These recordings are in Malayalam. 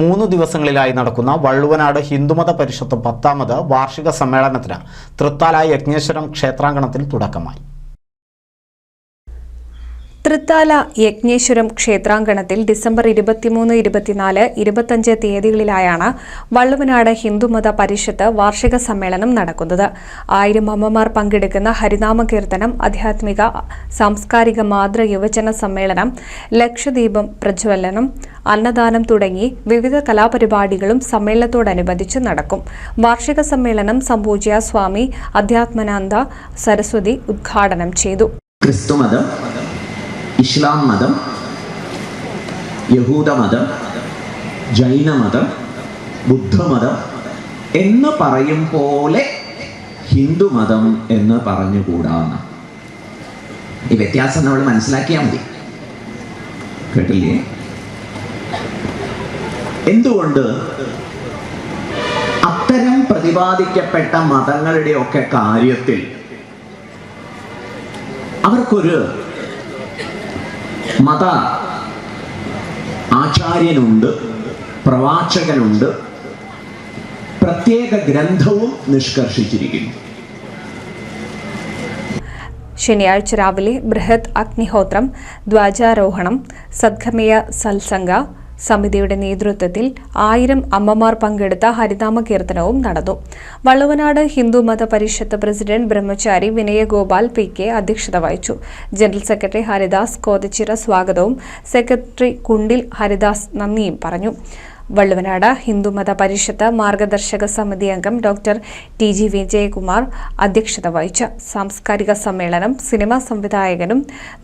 മൂന്ന് ദിവസങ്ങളിലായി നടക്കുന്ന വള്ളുവനാട് ഹിന്ദുമത പരിഷത്ത് പത്താമത് വാർഷിക സമ്മേളനത്തിന് തൃത്താല യജ്ഞേശ്വരം ക്ഷേത്രാങ്കണത്തിൽ തുടക്കമായി. തൃത്താല യജ്ഞേശ്വരം ക്ഷേത്രാങ്കണത്തിൽ ഡിസംബർ ഇരുപത്തിമൂന്ന് ഇരുപത്തിനാല് ഇരുപത്തഞ്ച് തീയതികളിലായാണ് വള്ളുവനാട് ഹിന്ദുമത പരിഷത്ത് വാർഷിക സമ്മേളനം നടക്കുന്നത്. ആയിരം അമ്മമാർ പങ്കെടുക്കുന്ന ഹരിനാമ കീർത്തനം ആധ്യാത്മിക സാംസ്കാരിക മാതൃ യുവജന സമ്മേളനം ലക്ഷദ്വീപം പ്രജ്വലനം അന്നദാനം തുടങ്ങി വിവിധ കലാപരിപാടികളും സമ്മേളനത്തോടനുബന്ധിച്ച് നടക്കും. വാർഷിക സമ്മേളനം സംപൂജ്യ സ്വാമി അധ്യാത്മനാന്ത സരസ്വതി ഉദ്ഘാടനം ചെയ്തു. ഇസ്ലാം മതം യഹൂദ യഹൂദമതം ജൈനമതം ബുദ്ധമതം എന്ന് പറയും പോലെ ഹിന്ദുമതം എന്ന് പറഞ്ഞുകൂടാന്ന്. ഈ വ്യത്യാസം നമ്മൾ മനസ്സിലാക്കിയാൽ മതി. കേട്ടില്ലേ? എന്തുകൊണ്ട് അത്തരം പ്രതിപാദിക്കപ്പെട്ട മതങ്ങളുടെയൊക്കെ കാര്യത്തിൽ അവർക്കൊരു മത ആചാര്യനുണ്ട് പ്രവാചകനുണ്ട്. പ്രത്യേക ഗ്രന്ഥവും നിഷ്കർഷിച്ചിരിക്കുന്നു. ശനിയാഴ്ച രാവിലെ ബൃഹത് അഗ്നിഹോത്രം ധ്വജാരോഹണം സദ്ഗമയ സത്സംഗ സമിതിയുടെ നേതൃത്വത്തിൽ ആയിരം അമ്മമാർ പങ്കെടുത്ത ഹരിനാമ കീർത്തനവും നടന്നു. Valluvanad Hindu Matha Parishad president Brahmachari Vinayagopal P K അധ്യക്ഷത വഹിച്ചു. ജനറൽ സെക്രട്ടറി ഹരിദാസ് കോതച്ചിറ സ്വാഗതവും സെക്രട്ടറി കുണ്ടിൽ ഹരിദാസ് നന്ദിയും പറഞ്ഞു. വള്ളുവനാട് ഹിന്ദുമത പരിഷത്ത് മാർഗദർശക സമിതി അംഗം ഡോക്ടർ ടി ജി വിജയകുമാർ അധ്യക്ഷത വഹിച്ച. സാംസ്കാരിക സമ്മേളനം സിനിമാ സംവിധായകനും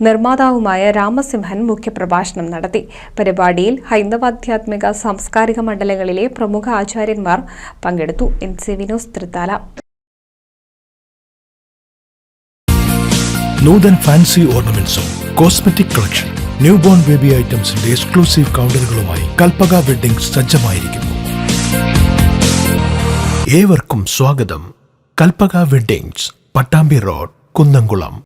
നിർമ്മാതാവുമായ രാമസിംഹൻ മുഖ്യപ്രഭാഷണം നടത്തി. പരിപാടിയിൽ ഹൈന്ദവാധ്യാത്മിക സാംസ്കാരിക മണ്ഡലങ്ങളിലെ പ്രമുഖ ആചാര്യന്മാർ പങ്കെടുത്തു. N C Vinos Thrithala. Nuthan fancy ഓർണമെന്റ്സും cosmetic collection new born baby ഐറ്റംസിന്റെ exclusive കൗണ്ടറുകളുമായി കൽപ്പക വെഡിംഗ് സജ്ജമായിരിക്കുന്നു. ഏവർക്കും സ്വാഗതം. Kalpaka weddings Pattambi road Kunnamkulam.